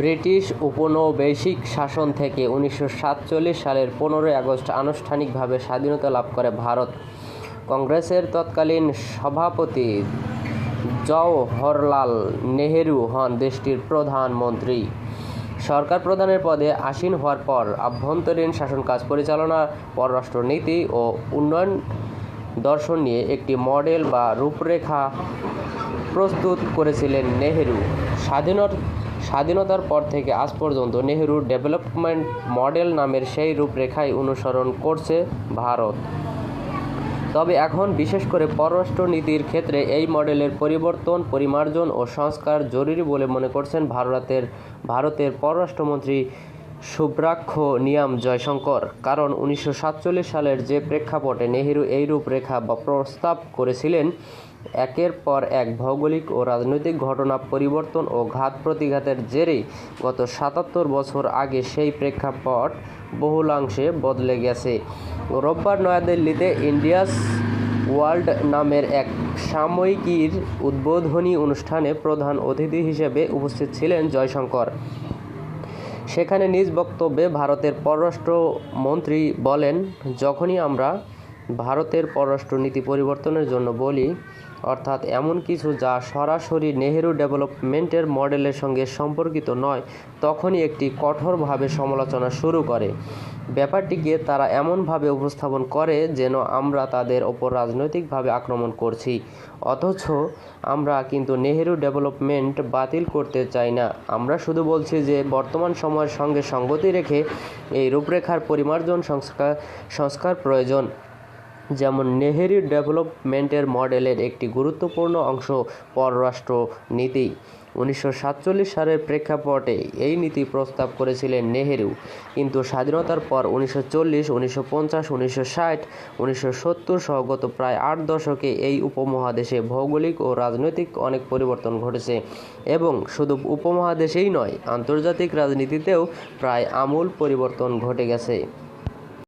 British উপনিবেশিক শাসন থেকে উনিশশো সাতচল্লিশ সালের পনেরোই আগস্ট আনুষ্ঠানিকভাবে স্বাধীনতা লাভ করে ভারত। কংগ্রেসের তৎকালীন সভাপতি জওহরলাল নেহেরু হন দেশটির প্রধানমন্ত্রী। সরকার প্রধানের পদে আসীন হওয়ার পর আভ্যন্তরীণ শাসন কাজ পরিচালনা, পররাষ্ট্রনীতি ও উন্নয়ন দর্শন নিয়ে একটি মডেল বা রূপরেখা প্রস্তুত করেছিলেন নেহেরু। স্বাধীনত স্বাধীনতার পর থেকে আজ পর্যন্ত নেহেরু ডেভেলপমেন্ট মডেল নামের সেই রূপরেখাই অনুসরণ করছে ভারত। তবে এখন বিশেষ করে পররাষ্ট্র নীতির ক্ষেত্রে এই মডেলের পরিবর্তন, পরিমার্জন ও সংস্কার জরুরি বলে মনে করছেন ভারতের ভারতের পররাষ্ট্রমন্ত্রী সুব্রাক্ষ নিয়াম জয়শঙ্কর, কারণ উনিশশো সাতচল্লিশ সালের যে প্রেক্ষাপটে নেহেরু এই রূপরেখা বা প্রস্তাব করেছিলেন, একের পর এক ভৌগোলিক ও রাজনৈতিক ঘটনা পরিবর্তন ও ঘাত প্রতিঘাতের জেরেই গত সাতাত্তর বছর আগে সেই প্রেক্ষাপট বহুলাংশে বদলে গেছে। রোববার নয়াদিল্লিতে ইন্ডিয়াস ওয়ার্ল্ড নামের এক সাময়িকীর উদ্বোধনী অনুষ্ঠানে প্রধান অতিথি হিসেবে উপস্থিত ছিলেন জয়শঙ্কর। সেখানে নিজ বক্তব্যে ভারতের পররাষ্ট্রমন্ত্রী বলেন যখনই আমরা ভারতের পররাষ্ট্রনীতি পরিবর্তনের জন্য বলি, অর্থাৎ এমন কিছু যা সরাসরি নেহেরু ডেভেলপমেন্টের মডেলের সঙ্গে সম্পর্কিত নয়, তখনই একটি কঠোরভাবে সমালোচনা শুরু করে। ব্যাপারটিকে তারা এমনভাবে উপস্থাপন করে যেন আমরা তাদের ওপর রাজনৈতিকভাবে আক্রমণ করছি। অথচ আমরা কিন্তু নেহেরু ডেভেলপমেন্ট বাতিল করতে চাই না। আমরা শুধু বলছি যে, বর্তমান সময়ের সঙ্গে সঙ্গতি রেখে এই রূপরেখার পরিমার্জন সংস্কার সংস্কার প্রয়োজন। যেমন নেহেরু ডেভেলপমেন্টের মডেলের একটি গুরুত্বপূর্ণ অংশ পররাষ্ট্র নীতি উনিশশো সাতচল্লিশ সালের প্রেক্ষাপটে এই নীতি প্রস্তাব করেছিলেন নেহেরু। কিন্তু স্বাধীনতার পর উনিশশো চল্লিশ, উনিশশো পঞ্চাশ, উনিশশো ষাট, উনিশশো সত্তর সহ গত প্রায় আট দশকে এই উপমহাদেশে ভৌগোলিক ও রাজনৈতিক অনেক পরিবর্তন ঘটেছে এবং শুধু উপমহাদেশেই নয়, আন্তর্জাতিক রাজনীতিতেও প্রায় আমূল পরিবর্তন ঘটে গেছে।